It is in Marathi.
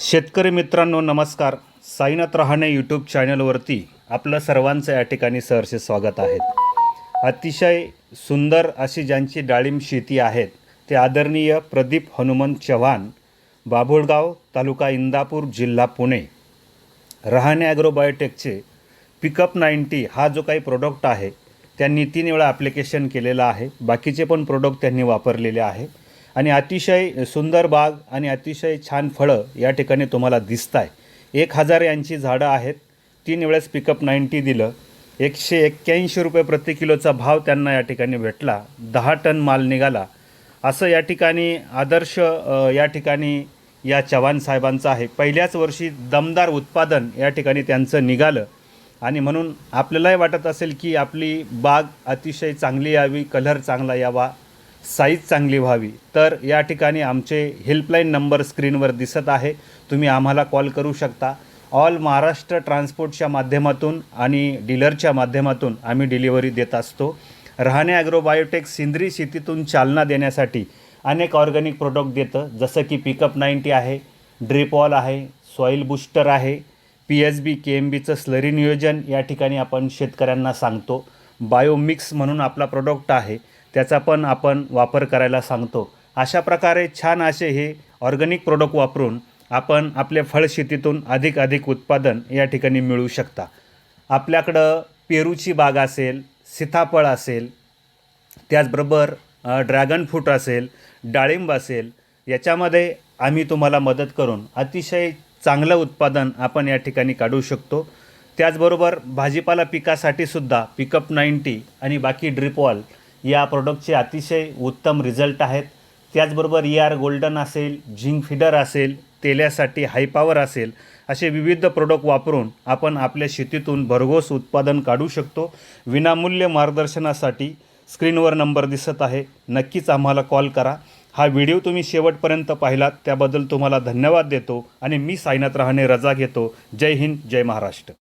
शेतकरी मित्रांनो नमस्कार. साईनाथ रहाणे यूट्यूब चॅनलवरती आपलं सर्वांचं या ठिकाणी सहर्ष स्वागत आहे. अतिशय सुंदर अशी ज्यांची डाळिंब शेती आहेत ते आदरणीय प्रदीप हनुमंत चव्हाण बाभुळगाव तालुका इंदापूर जिल्हा पुणे. रहाणे ॲग्रोबायोटेकचे पिकअप नाईन्टी हा जो काही प्रोडक्ट आहे त्यांनी तीन वेळा ॲप्लिकेशन केलेलं आहे. बाकीचे पण प्रोडक्ट त्यांनी वापरलेले आहे. आणि अतिशय सुंदर बाग आणि अतिशय छान फळं या ठिकाणी तुम्हाला दिसत आहे एक हजार यांची झाडं आहेत. तीन वेळेस पिकअप नाईन्टी दिलं. एकशे एक्क्याऐंशी रुपये प्रति किलोचा भाव त्यांना या ठिकाणी भेटला. दहा टन माल निघाला. असं या ठिकाणी आदर्श या ठिकाणी या चव्हाण साहेबांचं आहे. पहिल्याच वर्षी दमदार उत्पादन या ठिकाणी त्यांचं निघालं. आणि म्हणून आपल्यालाही वाटत असेल की आपली बाग अतिशय चांगली यावी कलर चांगला यावा. साईज चांगली व्हावी. तर या ठिकाणी आमचे हेल्पलाईन नंबर स्क्रीनवर दिसत आहे. तुम्ही आम्हाला कॉल करू शकता. ऑल महाराष्ट्र ट्रान्सपोर्टच्या माध्यमातून आणि डीलरच्या माध्यमातून आम्ही डिलिव्हरी देत असतो. रहाणे ॲग्रोबायोटेक सेंद्रिय शेतीतून चालना देण्यासाठी अनेक ऑर्गॅनिक प्रोडक्ट देतं. जसं की पिकअप नाईन्टी आहे ड्रिपॉल आहे सॉईल बुस्टर आहे P H B K M बीचं slurry नियोजन या ठिकाणी आपण शेतकऱ्यांना सांगतो. बायोमिक्स म्हणून आपला प्रोडक्ट आहे. त्याचा पण आपण वापर करायला सांगतो. अशा प्रकारे छान असे हे ऑर्गॅनिक प्रोडक्ट वापरून आपण आपल्या फळशेतीतून अधिक अधिक उत्पादन या ठिकाणी मिळवू शकता. आपल्याकडं पेरूची बाग असेल सीताफळ असेल त्याचबरोबर ड्रॅगन फ्रूट असेल डाळिंब असेल याच्यामध्ये आम्ही तुम्हाला मदत करून अतिशय चांगलं उत्पादन आपण या ठिकाणी काढू शकतो. त्याचबरोबर भाजीपाला पिकासाठी सुद्धा पिकअप नाईन्टी आणि बाकी ड्रिपवॉल या प्रोडक्टचे अतिशय उत्तम रिझल्ट आहेत. त्याचबरोबर ई आर गोल्डन असेल झिंक फिडर असेल तेल्यासाठी हाय पॉवर असेल असे विविध प्रोडक्ट वापरून आपण आपल्या शेतीतून भरघोस उत्पादन काढू शकतो. विनामूल्य मार्गदर्शनासाठी स्क्रीनवर नंबर दिसत आहे. नक्कीच आम्हाला कॉल करा. हा व्हिडिओ तुम्ही शेवटपर्यंत पाहिलात त्याबद्दल तुम्हाला धन्यवाद देतो आणि मी साईनाथ रहाणे रजा घेतो. जय हिंद जय महाराष्ट्र.